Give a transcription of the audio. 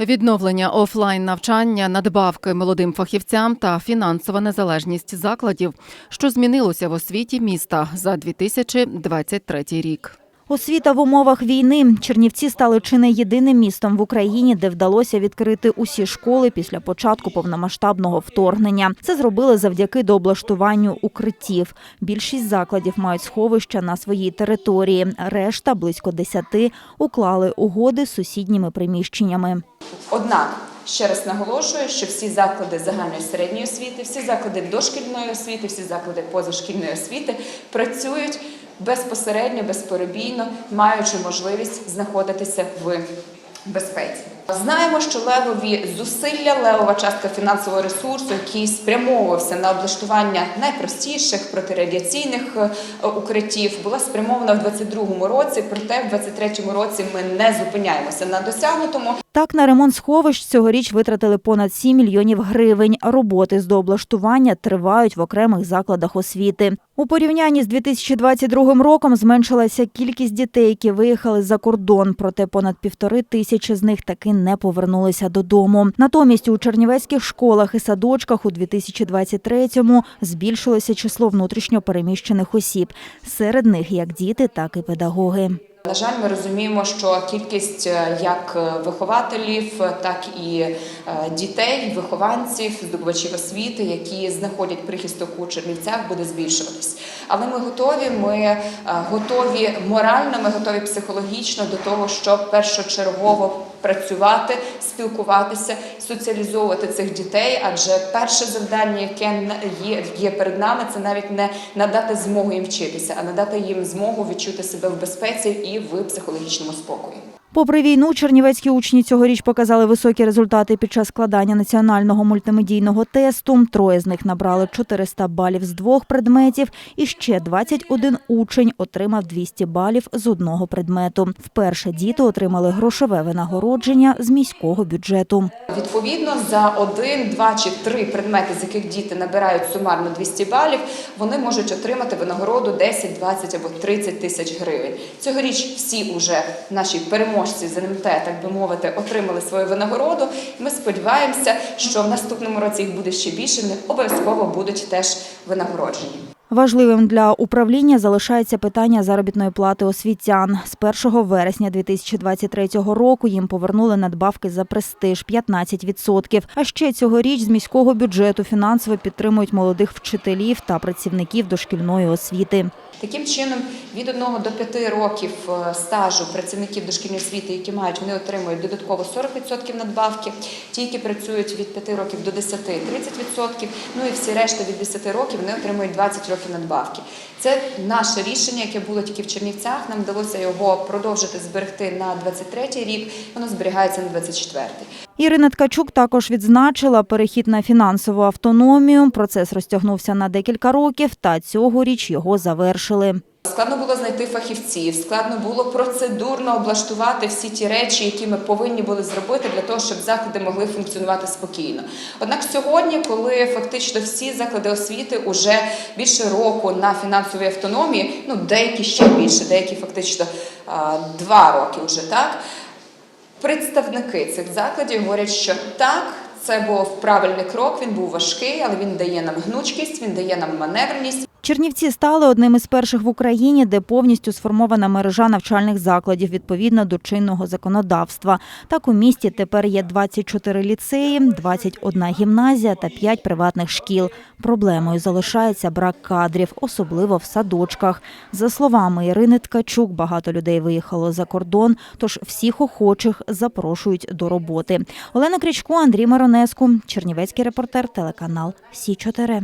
Відновлення офлайн навчання, надбавки молодим фахівцям та фінансова незалежність закладів, що змінилося в освіті міста за 2023 рік. Освіта в умовах війни. Чернівці стали чи не єдиним містом в Україні, де вдалося відкрити усі школи після початку повномасштабного вторгнення. Це зробили завдяки дооблаштуванню укриттів. Більшість закладів мають сховища на своїй території. Решта близько десяти уклали угоди з сусідніми приміщеннями. Однак ще раз наголошую, що всі заклади загальної середньої освіти, всі заклади дошкільної освіти, всі заклади позашкільної освіти працюють безпосередньо, безперебійно, маючи можливість знаходитися в безпеці. Знаємо, що левові зусилля, левова частка фінансового ресурсу, який спрямовувався на облаштування найпростіших протирадіаційних е, укриттів, була спрямована в 2022 році. Проте в 2023 році ми не зупиняємося на досягнутому. Так, на ремонт сховищ цьогоріч витратили понад 7 мільйонів гривень. Роботи з дооблаштування тривають в окремих закладах освіти. У порівнянні з 2022 роком зменшилася кількість дітей, які виїхали за кордон. Проте понад півтори тисячі з них таки не повернулися додому. Натомість у чернівецьких школах і садочках у 2023-му збільшилося число внутрішньо переміщених осіб. Серед них як діти, так і педагоги. На жаль, ми розуміємо, що кількість е, як е, вихователів, е, так і дітей, вихованців, здобувачів освіти, які знаходять прихисток у Чернівцях, буде збільшуватись. Але ми готові. Ми готові морально, ми готові психологічно до того, щоб першочергово працювати, спілкуватися, соціалізовувати цих дітей. Адже перше завдання, яке є перед нами, це навіть не надати змогу їм вчитися, а надати їм змогу відчути себе в безпеці і в психологічному спокої. Попри війну, чернівецькі учні цьогоріч показали високі результати під час складання національного мультимедійного тесту. Троє з них набрали 400 балів з двох предметів, і ще 21 учень отримав 200 балів з одного предмету. Вперше діти отримали грошове винагородження з міського бюджету. Відповідно, за один, два чи три предмети, з яких діти набирають сумарно 200 балів, вони можуть отримати винагороду 10, 20 або 30 тисяч гривень. Цьогоріч всі уже наші переможці з НМТ, так би мовити, отримали свою винагороду. Ми сподіваємося, що в наступному році їх буде ще більше. Вони обов'язково будуть теж винагороджені. Важливим для управління залишається питання заробітної плати освітян. З 1 вересня 2023 року їм повернули надбавки за престиж 15%. А ще цьогоріч з міського бюджету фінансово підтримують молодих вчителів та працівників дошкільної освіти. Таким чином, від 1 до 5 років е, стажу працівників дошкільної освіти, які мають, вони отримують додатково 40% надбавки. Ті, які працюють від 5 років до 10 – 30%. Ну і всі решта від 10 років вони отримують 20 років надбавки. Це наше рішення, яке було тільки в Чернівцях. Нам вдалося його продовжити зберегти на 23 рік. Воно зберігається на 24 Ірина Ткачук також відзначила перехід на фінансову автономію. Процес розтягнувся на декілька років, та цьогоріч його завершили. Складно було знайти фахівців, складно було процедурно облаштувати всі ті речі, які ми повинні були зробити для того, щоб заклади могли функціонувати спокійно. Однак сьогодні, коли фактично всі заклади освіти вже більше року на фінансовій автономії, ну деякі ще більше, деякі фактично два роки вже так. Представники цих закладів говорять, що так, це був правильний крок, він був важкий, але він дає нам гнучкість, він дає нам маневреність. Чернівці стали одним із перших в Україні, де повністю сформована мережа навчальних закладів відповідно до чинного законодавства. Так у місті тепер є 24 ліцеї, 21 гімназія та 5 приватних шкіл. Проблемою залишається брак кадрів, особливо в садочках. За словами Ірини Ткачук, багато людей виїхало за кордон, тож всіх охочих запрошують до роботи. Олена Крічко, Андрій Маронеску, Чернівецький репортер, телеканал Сі 4